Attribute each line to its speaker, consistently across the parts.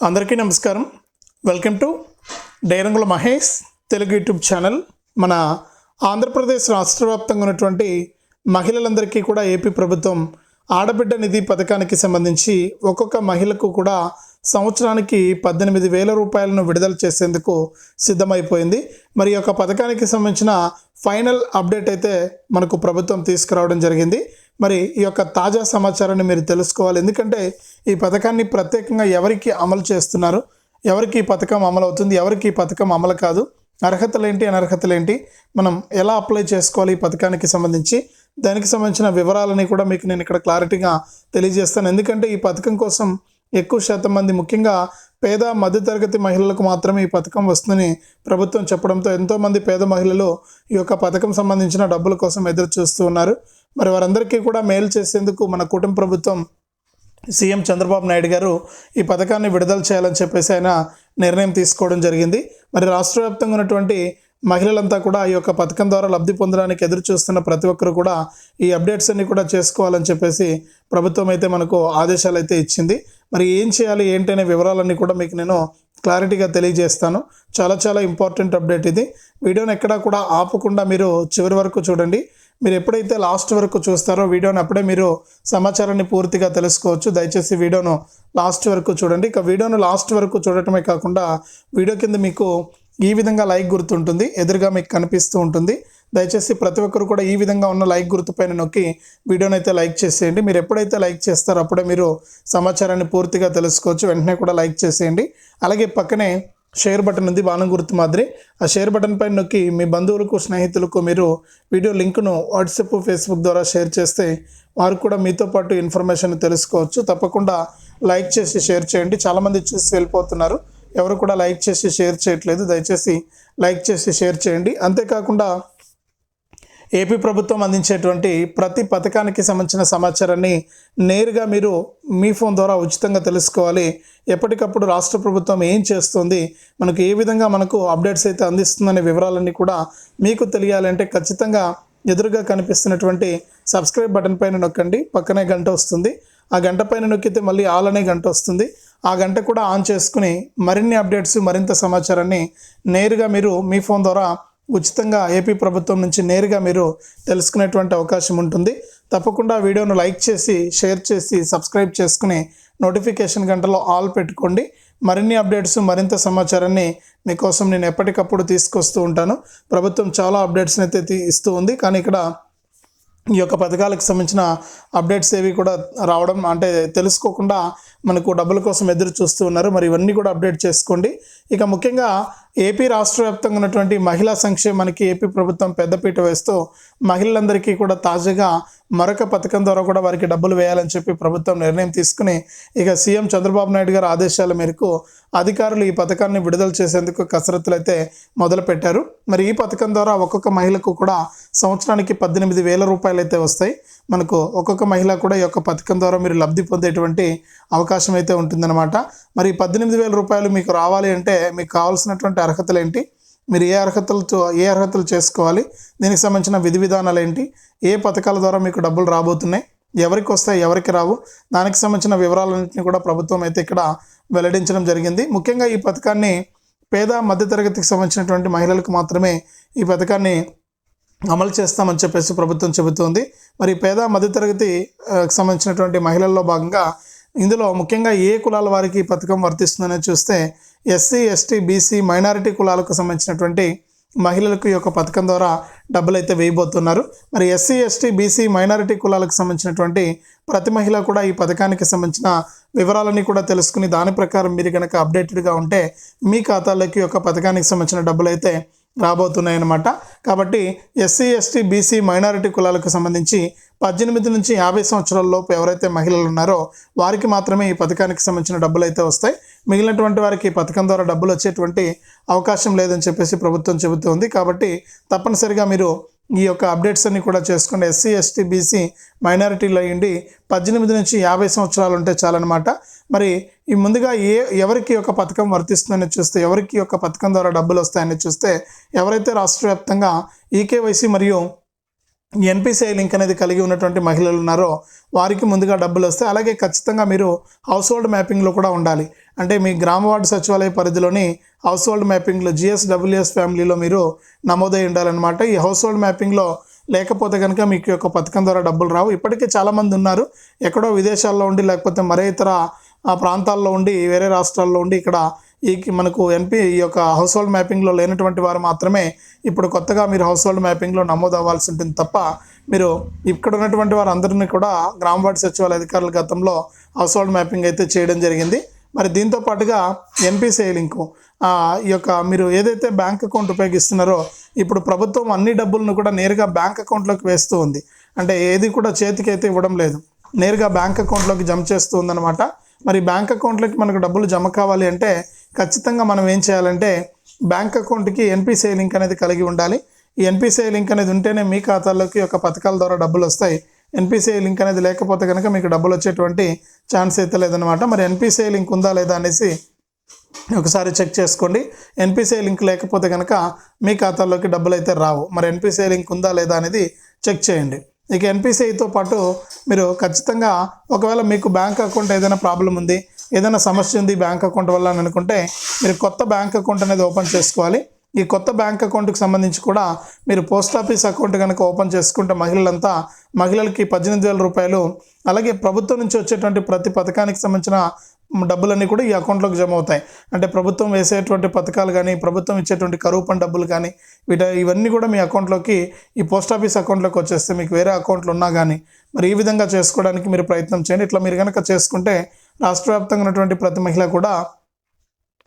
Speaker 1: అందరికీ నమస్కారం. Welcome to డైరంగుల మహేష్ తెలుగు యూట్యూబ్ ఛానల్. మన ఆంధ్రప్రదేశ్ రాష్ట్ర వ్యాప్తంగా ఉన్నటువంటి మహిళలందరికీ కూడా ఏపీ ప్రభుత్వం ఆడబిడ్డ నిధి పథకానికి సంబంధించి ఒక్కొక్క మహిళకు కూడా సంవత్సరానికి పద్దెనిమిది వేల రూపాయలను విడుదల చేసేందుకు సిద్ధమైపోయింది. మరి యొక్క పథకానికి సంబంధించిన ఫైనల్ అప్డేట్ అయితే మనకు ప్రభుత్వం తీసుకురావడం జరిగింది. మరి ఈ యొక్క తాజా సమాచారాన్ని మీరు తెలుసుకోవాలి. ఎందుకంటే ఈ పథకాన్ని ప్రత్యేకంగా ఎవరికి అమలు చేస్తున్నారు? ఎవరికి ఈ పథకం అమలు అవుతుంది ఎవరికి ఈ పథకం అమలు కాదు? అర్హతలు ఏంటి అనర్హతలు ఏంటి మనం ఎలా అప్లై చేసుకోవాలి ఈ పథకానికి సంబంధించి? దానికి సంబంధించిన వివరాలని కూడా మీకు నేను ఇక్కడ క్లారిటీగా తెలియజేస్తాను. ఎందుకంటే ఈ పథకం కోసం ఎక్కువ శాతం మంది ముఖ్యంగా పేద మధ్యతరగతి మహిళలకు మాత్రమే ఈ పథకం వస్తుందని ప్రభుత్వం చెప్పడంతో ఎంతోమంది పేద మహిళలు ఈ యొక్క పథకం సంబంధించిన డబ్బుల కోసం ఎదురు చూస్తూ ఉన్నారు. మరి వారందరికీ కూడా మేలు చేసేందుకు మన కుటుంబ ప్రభుత్వం సీఎం చంద్రబాబు నాయుడు గారు ఈ పథకాన్ని విడుదల చేయాలని చెప్పేసి ఆయన నిర్ణయం తీసుకోవడం జరిగింది. మరి రాష్ట్ర వ్యాప్తంగా ఉన్నటువంటి మహిళలంతా కూడా ఈ యొక్క పథకం ద్వారా లబ్ధి పొందడానికి ఎదురు చూస్తున్న ప్రతి ఒక్కరు కూడా ఈ అప్డేట్స్ అన్ని కూడా చేసుకోవాలని చెప్పేసి ప్రభుత్వం అయితే మనకు ఆదేశాలు అయితే ఇచ్చింది. మరి ఏం చేయాలి ఏంటి అనే వివరాలన్నీ కూడా మీకు నేను క్లారిటీగా తెలియజేస్తాను. చాలా చాలా ఇంపార్టెంట్ అప్డేట్ ఇది. వీడియోని ఎక్కడా కూడా ఆపకుండా మీరు చివరి వరకు చూడండి. మీరు ఎప్పుడైతే లాస్ట్ వరకు చూస్తారో వీడియోని అప్పుడే మీరు సమాచారాన్ని పూర్తిగా తెలుసుకోవచ్చు. దయచేసి వీడియోను లాస్ట్ వరకు చూడండి. ఇక వీడియోను లాస్ట్ వరకు చూడటమే కాకుండా వీడియో కింద మీకు ఈ విధంగా లైక్ గుర్తుంటుంది. ఎదురుగా మీకు కనిపిస్తూ ఉంటుంది. దయచేసి ప్రతి ఒక్కరు కూడా ఈ విధంగా ఉన్న లైక్ గుర్తు పైన నొక్కి వీడియోని అయితే లైక్ చేసేయండి. మీరు ఎప్పుడైతే లైక్ చేస్తారో అప్పుడే మీరు సమాచారాన్ని పూర్తిగా తెలుసుకోవచ్చు. వెంటనే కూడా లైక్ చేసేయండి. అలాగే పక్కనే షేర్ బటన్ ఉంది బాణం గుర్తు మాదిరి. ఆ షేర్ బటన్ పైన నొక్కి మీ బంధువులకు స్నేహితులకు మీరు వీడియో లింక్ను వాట్సాప్ ఫేస్బుక్ ద్వారా షేర్ చేస్తే వారు కూడా మీతో పాటు ఇన్ఫర్మేషన్ తెలుసుకోవచ్చు. తప్పకుండా లైక్ చేసి షేర్ చేయండి. చాలామంది చూసి వెళ్ళిపోతున్నారు. ఎవరు కూడా లైక్ చేసి షేర్ చేయట్లేదు. దయచేసి లైక్ చేసి షేర్ చేయండి. అంతేకాకుండా ఏపీ ప్రభుత్వం అందించేటువంటి ప్రతి పథకానికి సంబంధించిన సమాచారాన్ని నేరుగా మీరు మీ ఫోన్ ద్వారా ఉచితంగా తెలుసుకోవాలి. ఎప్పటికప్పుడు రాష్ట్ర ప్రభుత్వం ఏం చేస్తుంది? మనకు ఏ విధంగా మనకు అప్డేట్స్ అయితే అందిస్తుందనే వివరాలన్నీ కూడా మీకు తెలియాలంటే ఖచ్చితంగా ఎదురుగా కనిపిస్తున్నటువంటి సబ్స్క్రైబ్ బటన్ పైన నొక్కండి. పక్కనే గంట వస్తుంది. ఆ గంట పైన నొక్కితే మళ్ళీ ఆల్ అనే గంట వస్తుంది. ఆ గంట కూడా ఆన్ చేసుకుని మరిన్ని అప్డేట్స్ మరింత సమాచారాన్ని నేరుగా మీరు మీ ఫోన్ ద్వారా ఉచితంగా ఏపీ ప్రభుత్వం నుంచి నేరుగా మీరు తెలుసుకునేటువంటి అవకాశం ఉంటుంది. తప్పకుండా వీడియోను లైక్ చేసి షేర్ చేసి సబ్స్క్రైబ్ చేసుకుని నోటిఫికేషన్ గంటలో ఆల్ పెట్టుకోండి. మరిన్ని అప్డేట్స్ మరింత సమాచారాన్ని మీకోసం నేను ఎప్పటికప్పుడు తీసుకొస్తూ ఉంటాను. ప్రభుత్వం చాలా అప్డేట్స్ని అయితే తీ- ఇస్తూ ఉంది. కానీ ఇక్కడ ఈ యొక్క పథకాలకు సంబంధించిన అప్డేట్స్ ఏవి కూడా రావడం అంటే తెలుసుకోకుండా మనకు డబ్బుల కోసం ఎదురు చూస్తూ ఉన్నారు. మరి ఇవన్నీ కూడా అప్డేట్ చేసుకోండి. ఇక ముఖ్యంగా ఏపీ రాష్ట్ర వ్యాప్తంగా ఉన్నటువంటి మహిళా సంక్షేమానికి ఏపీ ప్రభుత్వం పెద్దపీట వేస్తూ మహిళలందరికీ కూడా తాజాగా మరొక పథకం ద్వారా కూడా వారికి డబ్బులు వేయాలని చెప్పి ప్రభుత్వం నిర్ణయం తీసుకుని ఇక సీఎం చంద్రబాబు నాయుడు గారి ఆదేశాల మేరకు అధికారులు ఈ పథకాన్ని విడుదల చేసేందుకు కసరత్తులు అయితే మొదలుపెట్టారు. మరి ఈ పథకం ద్వారా ఒక్కొక్క మహిళకు కూడా సంవత్సరానికి పద్దెనిమిది వేల రూపాయలు అయితే వస్తాయి. మనకు ఒక్కొక్క మహిళ కూడా ఈ యొక్క పథకం ద్వారా మీరు లబ్ధి పొందేటువంటి అవకాశం అయితే ఉంటుందన్నమాట. మరి పద్దెనిమిది వేల రూపాయలు మీకు రావాలి అంటే మీకు కావాల్సినటువంటి అర్హతలు ఏంటి? మీరు ఏ అర్హతలతో ఏ అర్హతలు చేసుకోవాలి? దీనికి సంబంధించిన విధి విధానాలు ఏంటి? ఏ పథకాల ద్వారా మీకు డబ్బులు రాబోతున్నాయి? ఎవరికి వస్తాయి? ఎవరికి రావు? దానికి సంబంధించిన వివరాలన్నింటినీ కూడా ప్రభుత్వం అయితే ఇక్కడ వెల్లడించడం జరిగింది. ముఖ్యంగా ఈ పథకాన్ని పేద మధ్యతరగతికి సంబంధించినటువంటి మహిళలకు మాత్రమే ఈ పథకాన్ని అమలు చేస్తామని చెప్పేసి ప్రభుత్వం చెబుతోంది. మరి పేద మధ్యతరగతి సంబంధించినటువంటి మహిళల్లో భాగంగా ఇందులో ముఖ్యంగా ఏ కులాల వారికి ఈ పథకం వర్తిస్తుందని చూస్తే ఎస్సీ ఎస్టీ బీసీ మైనారిటీ కులాలకు సంబంధించినటువంటి మహిళలకు ఈ యొక్క పథకం ద్వారా డబ్బులు అయితే వేయబోతున్నారు. మరి ఎస్సీ ఎస్టీ బీసీ మైనారిటీ కులాలకు సంబంధించినటువంటి ప్రతి మహిళ కూడా ఈ పథకానికి సంబంధించిన వివరాలన్నీ కూడా తెలుసుకుని దాని ప్రకారం మీరు కనుక అప్డేటెడ్గా ఉంటే మీ ఖాతాలోకి ఈ యొక్క పథకానికి సంబంధించిన డబ్బులు అయితే రాబోతున్నాయన్నమాట. కాబట్టి ఎస్సీ ఎస్టీ బీసీ మైనారిటీ కులాలకు సంబంధించి పద్దెనిమిది నుంచి యాభై సంవత్సరాలలోపు ఎవరైతే మహిళలు ఉన్నారో వారికి మాత్రమే ఈ పథకానికి సంబంధించిన డబ్బులు అయితే వస్తాయి. మిగిలినటువంటి వారికి ఈ పథకం ద్వారా డబ్బులు వచ్చేటువంటి అవకాశం లేదని చెప్పేసి ప్రభుత్వం చెబుతోంది. కాబట్టి తప్పనిసరిగా మీరు ఈ యొక్క అప్డేట్స్ అన్ని కూడా చేసుకుని ఎస్సీ ఎస్టీ బీసీ మైనారిటీలు అయ్యండి. పద్దెనిమిది నుంచి యాభై సంవత్సరాలు ఉంటే చాలన్నమాట. మరి ఈ ముందుగా ఏ ఎవరికి ఒక యొక్క పథకం వర్తిస్తుందని చూస్తే ఎవరికి ఒక యొక్క పథకం ద్వారా డబ్బులు వస్తాయని చూస్తే ఎవరైతే రాష్ట్ర వ్యాప్తంగా ఈకేవైసీ మరియు ఎన్పిసిఐ లింక్ అనేది కలిగి ఉన్నటువంటి మహిళలు ఉన్నారో వారికి ముందుగా డబ్బులు వస్తాయి. అలాగే ఖచ్చితంగా మీరు హౌస్ హోల్డ్ మ్యాపింగ్లో కూడా ఉండాలి. అంటే మీ గ్రామ వార్డు సచివాలయ పరిధిలోని హౌస్ హోల్డ్ మ్యాపింగ్లో జిఎస్డబ్ల్యూఎస్ ఫ్యామిలీలో మీరు నమోదై ఉండాలన్నమాట. ఈ హౌస్ హోల్డ్ మ్యాపింగ్లో లేకపోతే కనుక మీకు యొక్క పథకం ద్వారా డబ్బులు రావు. ఇప్పటికే చాలామంది ఉన్నారు. ఎక్కడో విదేశాల్లో ఉండి లేకపోతే మరే ఇతర ఆ ప్రాంతాల్లో ఉండి వేరే రాష్ట్రాల్లో ఉండి ఇక్కడ ఈ మనకు ఎన్పి ఈ యొక్క హౌస్ హోల్డ్ మ్యాపింగ్లో లేనటువంటి వారు మాత్రమే ఇప్పుడు కొత్తగా మీరు హౌస్ హోల్డ్ మ్యాపింగ్లో నమోదు అవ్వాల్సి ఉంటుంది తప్ప మీరు ఇక్కడ ఉన్నటువంటి వారందరినీ కూడా గ్రామ వార్డు సచివాలయ అధికారుల గతంలో హౌస్ హోల్డ్ మ్యాపింగ్ అయితే చేయడం జరిగింది. మరి దీంతో పాటుగా ఎన్పిసిఐ లింకు ఈ యొక్క మీరు ఏదైతే బ్యాంక్ అకౌంట్ ఉపయోగిస్తున్నారో ఇప్పుడు ప్రభుత్వం అన్ని డబ్బులను కూడా నేరుగా బ్యాంక్ అకౌంట్లోకి వేస్తూ ఉంది. అంటే ఏది కూడా చేతికి అయితే ఇవ్వడం లేదు. నేరుగా బ్యాంక్ అకౌంట్లోకి జమ చేస్తూ ఉందన్నమాట. మరి బ్యాంక్ అకౌంట్లోకి మనకు డబ్బులు జమ కావాలి అంటే ఖచ్చితంగా మనం ఏం చేయాలంటే బ్యాంక్ అకౌంట్కి ఎన్పిసిఐ లింక్ అనేది కలిగి ఉండాలి. ఈ ఎన్పిసిఐ లింక్ అనేది ఉంటేనే మీ ఖాతాలోకి ఒక పథకాల ద్వారా డబ్బులు వస్తాయి. ఎన్పిసిఐ లింక్ అనేది లేకపోతే కనుక మీకు డబ్బులు వచ్చేటువంటి ఛాన్స్ అయితే లేదనమాట మరి ఎన్పిసిఐ లింక్ ఉందా లేదా అనేసి ఒకసారి చెక్ చేసుకోండి. ఎన్పిసిఐ లింక్ లేకపోతే కనుక మీ ఖాతాలోకి డబ్బులు అయితే రావు. మరి ఎన్పిసిఐ లింక్ ఉందా లేదా అనేది చెక్ చేయండి. ఇక ఎన్పిసిఐతో పాటు మీరు ఖచ్చితంగా ఒకవేళ మీకు బ్యాంక్ అకౌంట్ ఏదైనా ప్రాబ్లం ఉంది ఏదైనా సమస్య ఉంది బ్యాంక్ అకౌంట్ వల్ల అని అనుకుంటే మీరు కొత్త బ్యాంక్ అకౌంట్ అనేది ఓపెన్ చేసుకోవాలి. ఈ కొత్త బ్యాంక్ అకౌంట్కి సంబంధించి కూడా మీరు పోస్ట్ ఆఫీస్ అకౌంట్ కనుక ఓపెన్ చేసుకుంటే మహిళలంతా మహిళలకి పద్దెనిమిది వేల రూపాయలు అలాగే ప్రభుత్వం నుంచి వచ్చేటువంటి ప్రతి పథకానికి సంబంధించిన డబ్బులన్నీ కూడా ఈ అకౌంట్లోకి జమ అవుతాయి. అంటే ప్రభుత్వం వేసేటువంటి పథకాలు కానీ ప్రభుత్వం ఇచ్చేటువంటి కరువు పని డబ్బులు కానీ వీట ఇవన్నీ కూడా మీ అకౌంట్లోకి ఈ పోస్ట్ ఆఫీస్ అకౌంట్లోకి వచ్చేస్తే మీకు వేరే అకౌంట్లు ఉన్నా కానీ మరి ఈ విధంగా చేసుకోవడానికి మీరు ప్రయత్నం చేయండి. ఇట్లా మీరు కనుక చేసుకుంటే రాష్ట్ర వ్యాప్తంగా ఉన్నటువంటి ప్రతి మహిళ కూడా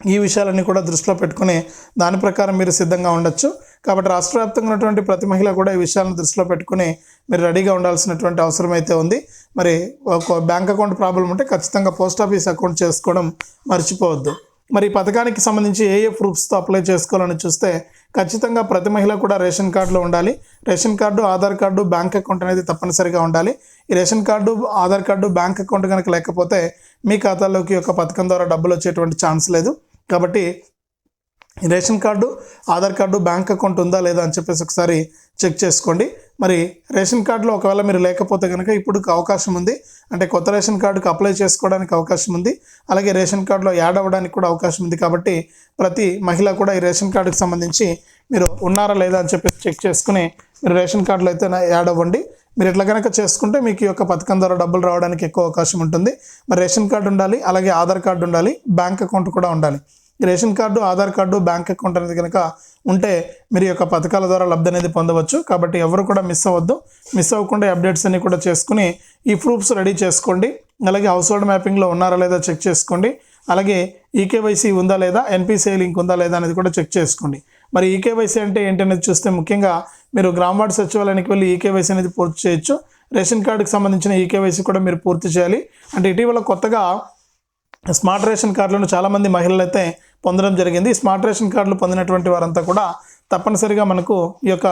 Speaker 1: ఈ విషయాలన్నీ కూడా దృష్టిలో పెట్టుకుని దాని ప్రకారం మీరు సిద్ధంగా ఉండొచ్చు. కాబట్టి రాష్ట్ర వ్యాప్తంగా ఉన్నటువంటి ప్రతి మహిళ కూడా ఈ విషయాలను దృష్టిలో పెట్టుకుని మీరు రెడీగా ఉండాల్సినటువంటి అవసరం అయితే ఉంది. మరి ఒక బ్యాంక్ అకౌంట్ ప్రాబ్లం ఉంటే ఖచ్చితంగా పోస్ట్ ఆఫీస్ అకౌంట్ చేసుకోవడం మర్చిపోవద్దు. మరి ఈ పథకానికి సంబంధించి ఏ ఏ ప్రూఫ్స్తో అప్లై చేసుకోవాలని చూస్తే ఖచ్చితంగా ప్రతి మహిళ కూడా రేషన్ కార్డులో ఉండాలి. Ration card Aadhaar card bank account అనేది తప్పనిసరిగా ఉండాలి. ఈ ration card Aadhaar card bank account కనుక లేకపోతే మీ ఖాతాలోకి ఒక పథకం ద్వారా డబ్బులు వచ్చేటువంటి ఛాన్స్ లేదు. కాబట్టి ration card Aadhaar card bank account ఉందా లేదా అని చెప్పేసి ఒకసారి చెక్ చేసుకోండి. మరి రేషన్ కార్డులో ఒకవేళ మీరు లేకపోతే కనుక ఇప్పుడు అవకాశం ఉంది. అంటే కొత్త రేషన్ కార్డుకి అప్లై చేసుకోవడానికి అవకాశం ఉంది. అలాగే రేషన్ కార్డులో యాడ్ అవ్వడానికి కూడా అవకాశం ఉంది కాబట్టి ప్రతి మహిళ కూడా ఈ రేషన్ కార్డుకి సంబంధించి మీరు ఉన్నారా లేదా అని చెప్పేసి చెక్ చేసుకుని మీరు రేషన్ కార్డులో అయితే యాడ్ అవ్వండి. మీరు ఇట్లా కనుక చేసుకుంటే మీకు ఈ యొక్క పథకం ద్వారా డబ్బులు రావడానికి ఎక్కువ అవకాశం ఉంటుంది. మరి రేషన్ కార్డు ఉండాలి అలాగే ఆధార్ కార్డు ఉండాలి బ్యాంక్ అకౌంట్ కూడా ఉండాలి. Ration card Aadhaar card bank account అనేది కనుక ఉంటే మీరు ఈ యొక్క పథకాల ద్వారా లబ్ధి అనేది పొందవచ్చు. కాబట్టి ఎవరు కూడా మిస్ అవ్వద్దు. మిస్ అవ్వకుండా అప్డేట్స్ అన్ని కూడా చేసుకుని ఈ ప్రూఫ్స్ రెడీ చేసుకోండి. అలాగే హౌస్ హోల్డ్ మ్యాపింగ్లో ఉన్నారా లేదా చెక్ చేసుకోండి. అలాగే ఈకేవైసీ ఉందా లేదా ఎన్పిసిఐ లింక్ ఉందా లేదా అనేది కూడా చెక్ చేసుకోండి. మరి ఈకేవైసీ అంటే ఏంటనేది చూస్తే ముఖ్యంగా మీరు గ్రామ సచివాలయానికి వెళ్ళి ఈకేవైసీ అనేది పూర్తి చేయొచ్చు. రేషన్ కార్డుకి సంబంధించిన ఈకేవైసీ కూడా మీరు పూర్తి చేయాలి. అంటే ఇటీవల కొత్తగా స్మార్ట్ రేషన్ కార్డులను చాలామంది మహిళలు అయితే పొందడం జరిగింది. స్మార్ట్ రేషన్ కార్డులు పొందినటువంటి వారంతా కూడా తప్పనిసరిగా మనకు ఈ యొక్క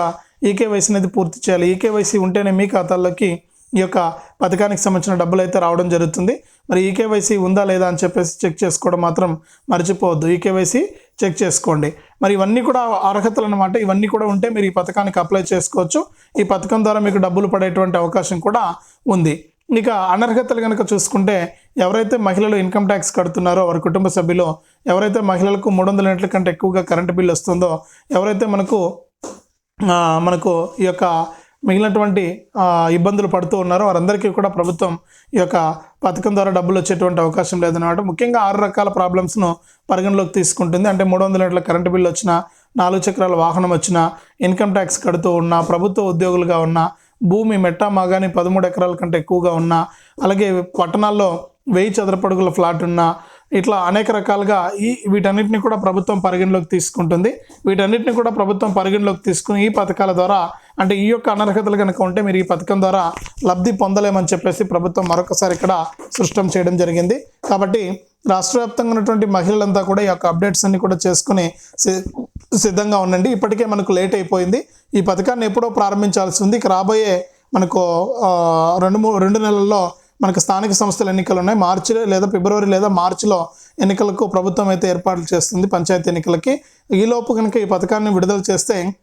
Speaker 1: ఈకేవైసీ అనేది పూర్తి చేయాలి. ఈకేవైసీ ఉంటేనే మీ ఖాతాల్లోకి ఈ యొక్క పథకానికి సంబంధించిన డబ్బులు అయితే రావడం జరుగుతుంది. మరి ఈకేవైసీ ఉందా లేదా అని చెప్పేసి చెక్ చేసుకోవడం మాత్రం మర్చిపోవద్దు. ఈకేవైసీ చెక్ చేసుకోండి. మరి ఇవన్నీ కూడా అర్హతలు అనమాట ఇవన్నీ కూడా ఉంటే మీరు ఈ పథకానికి అప్లై చేసుకోవచ్చు. ఈ పథకం ద్వారా మీకు డబ్బులు పడేటువంటి అవకాశం కూడా ఉంది. ఇక అనర్హతలు కనుక చూసుకుంటే ఎవరైతే మహిళలు ఇన్కమ్ ట్యాక్స్ కడుతున్నారో వారి కుటుంబ సభ్యులు ఎవరైతే మహిళలకు మూడు వందల యూనిట్ల కంటే ఎక్కువగా కరెంటు బిల్లు వస్తుందో ఎవరైతే మనకు మనకు ఈ యొక్క మిగిలినటువంటి ఇబ్బందులు పడుతూ ఉన్నారో వారందరికీ కూడా ప్రభుత్వం ఈ యొక్క పథకం ద్వారా డబ్బులు వచ్చేటువంటి అవకాశం లేదన్నమాట. ముఖ్యంగా ఆరు రకాల ప్రాబ్లమ్స్ను పరిగణలోకి తీసుకుంటుంది. అంటే మూడు వందల యూనిట్ల కరెంటు బిల్లు వచ్చినా నాలుగు చక్రాల వాహనం వచ్చినా ఇన్కమ్ ట్యాక్స్ కడుతూ ఉన్నా ప్రభుత్వ ఉద్యోగులుగా ఉన్నా భూమి మెట్టా మాగాని పదమూడు ఎకరాల కంటే ఎక్కువగా ఉన్నా అలాగే పట్టణాల్లో వెయ్యి చదరపడుగుల ఫ్లాట్ ఉన్నా ఇట్లా అనేక రకాలుగా ఈ వీటన్నిటిని కూడా ప్రభుత్వం పరిగణలోకి తీసుకుంటుంది. వీటన్నిటిని కూడా ప్రభుత్వం పరిగణలోకి తీసుకుని ఈ పథకాల ద్వారా అంటే ఈ యొక్క అనర్హతలు కనుక ఉంటే మీరు ఈ పథకం ద్వారా లబ్ధి పొందలేమని చెప్పేసి ప్రభుత్వం మరొకసారి ఇక్కడ సృష్టం చేయడం జరిగింది. కాబట్టి రాష్ట్ర వ్యాప్తంగా ఉన్నటువంటి మహిళలంతా కూడా ఈ యొక్క అప్డేట్స్ అన్ని కూడా చేసుకుని సి- సిద్ధంగా ఉండండి. ఇప్పటికే మనకు లేట్ అయిపోయింది. ఈ పథకాన్ని ఎప్పుడో ప్రారంభించాల్సి ఉంది. ఇక రాబోయే మనకు రెండు మూడు రెండు నెలల్లో మనకు స్థానిక సంస్థల ఎన్నికలు ఉన్నాయి. మార్చి లేదా ఫిబ్రవరి లేదా మార్చిలో ఎన్నికలకు ప్రభుత్వం అయితే ఏర్పాట్లు చేస్తుంది పంచాయతీ ఎన్నికలకి. ఈలోపు కనుక ఈ పథకాన్ని విడుదల చేస్తే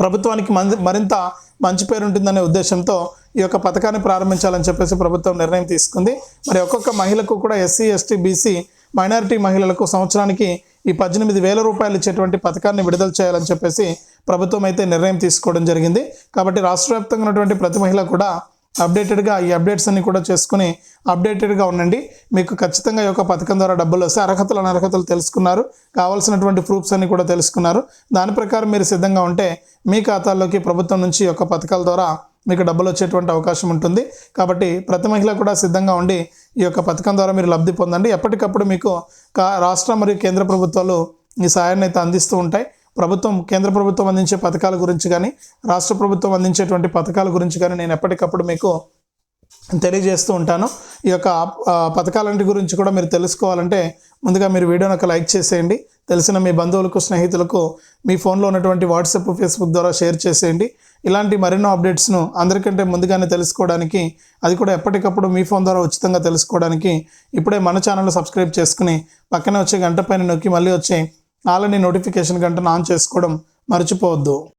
Speaker 1: ప్రభుత్వానికి మరింత మంచి పేరు ఉంటుందనే ఉద్దేశంతో ఈ యొక్క పథకాన్ని ప్రారంభించాలని చెప్పేసి ప్రభుత్వం నిర్ణయం తీసుకుంది. మరి ఒక్కొక్క మహిళకు కూడా ఎస్సీ ఎస్టీ బీసీ మైనారిటీ మహిళలకు సంవత్సరానికి ఈ పద్దెనిమిది వేల రూపాయలు ఇచ్చేటువంటి పథకాన్ని విడుదల చేయాలని చెప్పేసి ప్రభుత్వం అయితే నిర్ణయం తీసుకోవడం జరిగింది. కాబట్టి రాష్ట్ర వ్యాప్తంగా ఉన్నటువంటి ప్రతి మహిళ కూడా అప్డేటెడ్గా ఈ అప్డేట్స్ అన్ని కూడా చేసుకుని అప్డేటెడ్గా ఉండండి. మీకు ఖచ్చితంగా ఈ యొక్క పథకం ద్వారా డబ్బులు వస్తే అర్హతలు అనర్హతలు తెలుసుకున్నారు. కావాల్సినటువంటి ప్రూఫ్స్ అన్ని కూడా తెలుసుకున్నారు. దాని ప్రకారం మీరు సిద్ధంగా ఉంటే మీ ఖాతాల్లోకి ప్రభుత్వం నుంచి ఈ యొక్క పథకాల ద్వారా మీకు డబ్బులు వచ్చేటువంటి అవకాశం ఉంటుంది. కాబట్టి ప్రతి మహిళ కూడా సిద్ధంగా ఉండి ఈ యొక్క పథకం ద్వారా మీరు లబ్ధి పొందండి. ఎప్పటికప్పుడు మీకు కా రాష్ట్ర మరియు కేంద్ర ప్రభుత్వాలు ఈ సాయాన్ని అయితే అందిస్తూ ఉంటాయి. ప్రభుత్వం కేంద్ర ప్రభుత్వం అందించే పథకాల గురించి కానీ రాష్ట్ర ప్రభుత్వం అందించేటువంటి పథకాల గురించి కానీ నేను ఎప్పటికప్పుడు మీకు తెలియజేస్తూ ఉంటాను. ఈ యొక్క పథకాలంటి గురించి కూడా మీరు తెలుసుకోవాలంటే ముందుగా మీరు వీడియోని ఒక లైక్ చేసేయండి. తెలిసిన మీ బంధువులకు స్నేహితులకు మీ ఫోన్లో ఉన్నటువంటి వాట్సాప్ ఫేస్బుక్ ద్వారా షేర్ చేసేయండి. ఇలాంటి మరెన్నో అప్డేట్స్ను అందరికంటే ముందుగానే తెలుసుకోవడానికి అది కూడా ఎప్పటికప్పుడు మీ ఫోన్ ద్వారా ఉచితంగా తెలుసుకోవడానికి ఇప్పుడే మన ఛానల్ సబ్స్క్రైబ్ చేసుకుని పక్కనే వచ్చే గంట పైన నొక్కి మళ్ళీ వచ్చే ఆలని నోటిఫికేషన్ గంటను ఆన్ చేసుకోవడం మర్చిపోవద్దు.